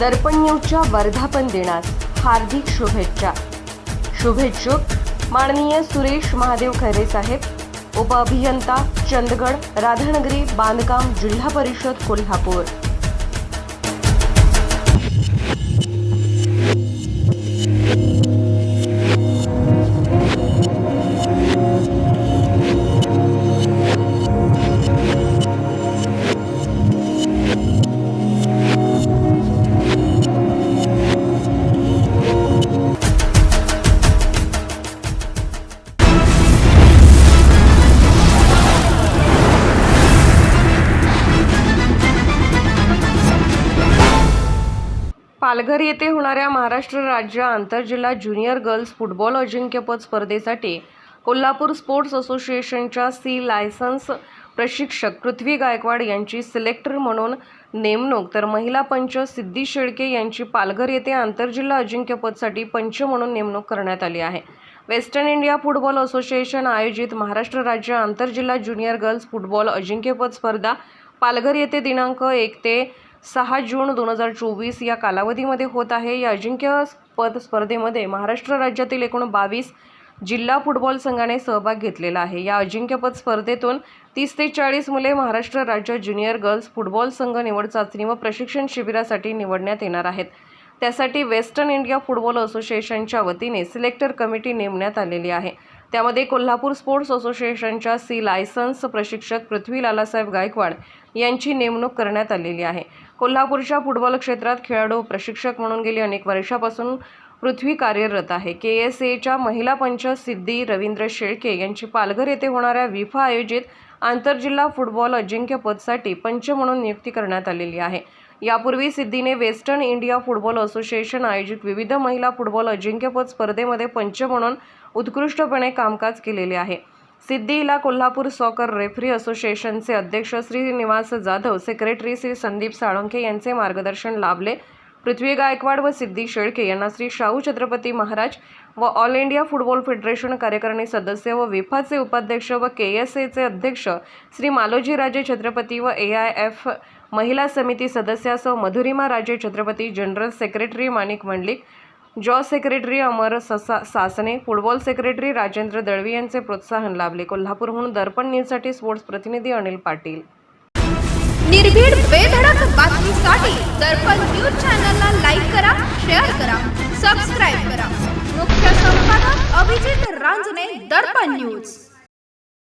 दर्पण न्यूजच्या वर्धापन दिनास हार्दिक शुभेच्छा. शुभेच्छुक माननीय सुरेश महादेव खैरे साहेब उपअभियंता चंदगड राधानगरी बांधकाम जिल्हा परिषद कोल्हापूर. पालघर येथे होणाऱ्या महाराष्ट्र राज्य आंतरजिल्हा ज्युनियर गर्ल्स फुटबॉल अजिंक्यपद स्पर्धेसाठी कोल्हापूर स्पोर्ट्स असोसिएशनच्या सी लायसन्स प्रशिक्षक पृथ्वी गायकवाड यांची सिलेक्टर म्हणून नेमणूक. तर महिला पंच सिद्धी शेळके यांची पालघर येथे आंतरजिल्हा अजिंक्यपदसाठी पंच म्हणून नेमणूक करण्यात आली आहे. वेस्टर्न इंडिया फुटबॉल असोसिएशन आयोजित महाराष्ट्र राज्य आंतरजिल्हा ज्युनियर गर्ल्स फुटबॉल अजिंक्यपद स्पर्धा पालघर येथे दिनांक एक ते सहा जून दोन हजार चोवीस या कालावधीमध्ये होत आहे. या अजिंक्यपद स्पर्धेमध्ये महाराष्ट्र राज्यातील एकूण बावीस जिल्हा फुटबॉल संघाने सहभाग घेतलेला आहे. या अजिंक्यपद स्पर्धेतून तीस ते चाळीस मुले महाराष्ट्र राज्य ज्युनियर गर्ल्स फुटबॉल संघ निवड चाचणी व प्रशिक्षण शिबिरासाठी निवडण्यात येणार आहेत. त्यासाठी वेस्टर्न इंडिया फुटबॉल असोसिएशनच्या वतीने सिलेक्टर कमिटी नेमण्यात आलेली आहे. त्यामध्ये कोल्हापूर स्पोर्ट्स असोसिएशनच्या सी लायसन्स प्रशिक्षक पृथ्वी लालासाहेब गायकवाड यांची नेमणूक करण्यात आलेली आहे. कोल्हापूरच्या फुटबॉल क्षेत्रात खेळाडू प्रशिक्षक म्हणून गेली अनेक वर्षापासून पृथ्वी कार्यरत आहे. के एस एच्या महिला पंच सिद्धी रवींद्र शेळके यांची पालघर येथे होणाऱ्या विफा आयोजित आंतरजिल्हा फुटबॉल अजिंक्यपदसाठी पंच म्हणून नियुक्ती करण्यात आलेली आहे. यापूर्वी सिद्धीने वेस्टर्न इंडिया फुटबॉल असोसिएशन आयोजित विविध महिला फुटबॉल अजिंक्यपद स्पर्धेमध्ये पंच म्हणून उत्कृष्टपणे कामकाज केलेले आहे. सिद्धीला कोल्हापूर सॉकर रेफरी असोसिएशनचे अध्यक्ष श्रीनिवास जाधव सेक्रेटरी श्री संदीप साळुंखे यांचे मार्गदर्शन लाभले. पृथ्वी गायकवाड व सिद्धी शेळके यांना श्री शाहू छत्रपती महाराज व ऑल इंडिया फुटबॉल फेडरेशन कार्यकारिणी सदस्य व विफाचे उपाध्यक्ष व के एस एचे अध्यक्ष श्री मालोजी राजे छत्रपती व ए आय एफ महिला समिती सदस्यासह मधुरिमा राजे छत्रपती जनरल सेक्रेटरी माणिक मंडलिक जॉ सेक्रेटरी अमर ससा सासने फुटबॉल सेक्रेटरी राजेंद्र दळवी यांचे प्रोत्साहन लाभले. कोल्हापूरहून दर्पण न्यूजसाठी स्पोर्ट्स प्रतिनिधी अनिल पाटील. निर्भीड बेधडक बातमीसाठी दर्पण न्यूज चॅनलला लाईक करा शेअर करा सबस्क्राईब करा. मुख्य संपादक अभिजित रांजणे दर्पण न्यूज.